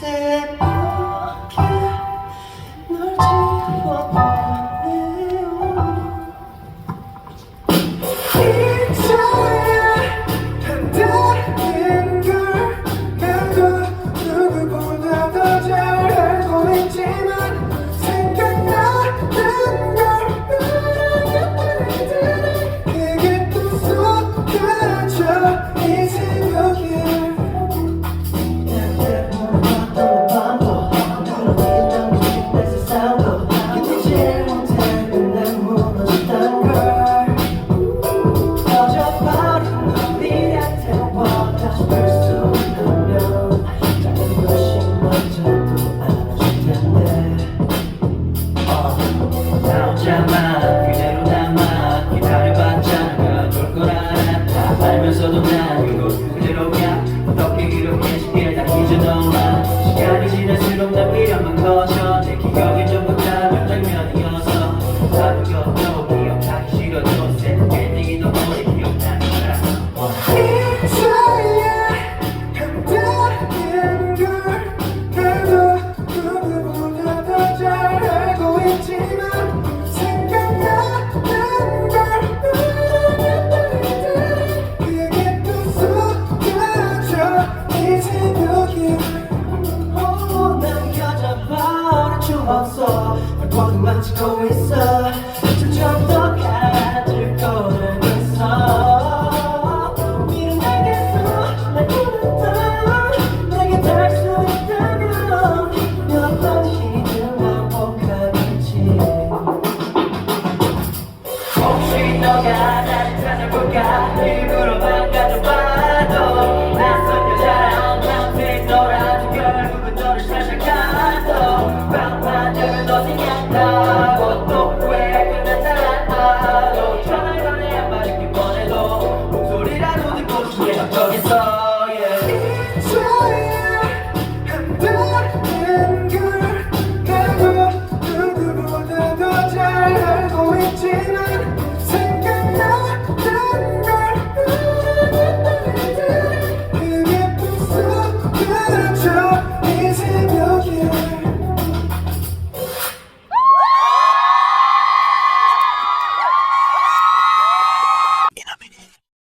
새벽에 널 지워도 커져 내 기억에 전부 다 명장면이어 없어. 널 보고만 찍고 있어. 점점 더 가질 거를 했어. 이런 알겠어 날 부른다 내게 달수 있다면 몇 번이든 반복하겠지. 혹시 너가 나를 찾아볼까 일부러 망가져봐도 낯선 여자랑 같이 놀아도 결국은 너를 찾아 감사합니다.